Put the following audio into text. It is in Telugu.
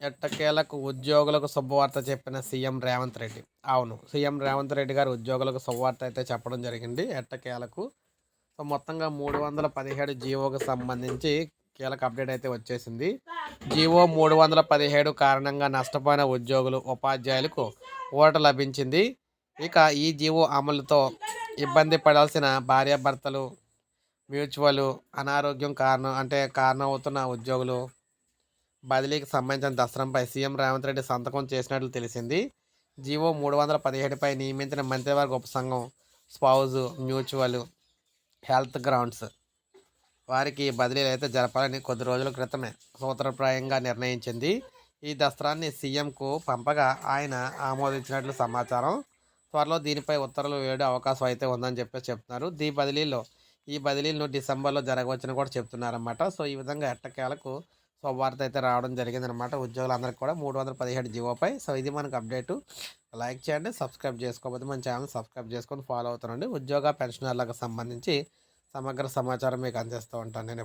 ఎట్టకేలకు ఉద్యోగులకు శుభవార్త చెప్పిన సీఎం రేవంత్ రెడ్డి. అవును సీఎం రేవంత్ రెడ్డి గారు ఉద్యోగులకు శుభవార్త అయితే చెప్పడం జరిగింది. ఎట్టకేలకు సో మొత్తంగా మూడు వందల పదిహేడు జీవోకు సంబంధించి కీలక అప్డేట్ అయితే వచ్చేసింది. జీవో మూడు వందల పదిహేడు కారణంగా నష్టపోయిన ఉద్యోగులు ఉపాధ్యాయులకు ఓట లభించింది. ఇక ఈ జీవో అమలుతో ఇబ్బంది పడాల్సిన భార్యాభర్తలు మ్యూచువల్ అనారోగ్యం కారణం అంటే కారణం అవుతున్న ఉద్యోగులు బదిలీకి సంబంధించిన దసరంపై సీఎం రేవంత్ రెడ్డి సంతకం చేసినట్లు తెలిసింది. జీవో మూడు వందల పదిహేడుపై నియమించిన మంత్రివర్గ ఉపసంఘం స్పౌజ్ మ్యూచువల్ హెల్త్ గ్రౌండ్స్ వారికి బదిలీలు అయితే జరపాలని కొద్ది రోజుల క్రితమే సూత్రప్రాయంగా నిర్ణయించింది. ఈ దస్త్రాన్ని సీఎంకు పంపగా ఆయన ఆమోదించినట్లు సమాచారం. త్వరలో దీనిపై ఉత్తర్వులు వేయడం అవకాశం అయితే ఉందని చెప్పేసి చెప్తున్నారు. దీ బదిలీలో ఈ బదిలీలను డిసెంబర్లో జరగవచ్చని కూడా చెప్తున్నారన్నమాట. సో ఈ విధంగా ఎట్టకేలకు శుభవార్త అయితే రావడం జరిగిందనమాట ఉద్యోగులందరికీ కూడా మూడు వందల పదిహేడు జీవోపై సో ఇది మనకు అప్డేటు. లైక్ చేయండి సబ్స్క్రైబ్ చేసుకోకపోతే మన ఛానల్ సబ్స్క్రైబ్ చేసుకొని ఫాలో అవుతానండి. ఉద్యోగ పెన్షనర్లకు సంబంధించి సమగ్ర సమాచారం మీకు అందిస్తూ ఉంటాను. నేను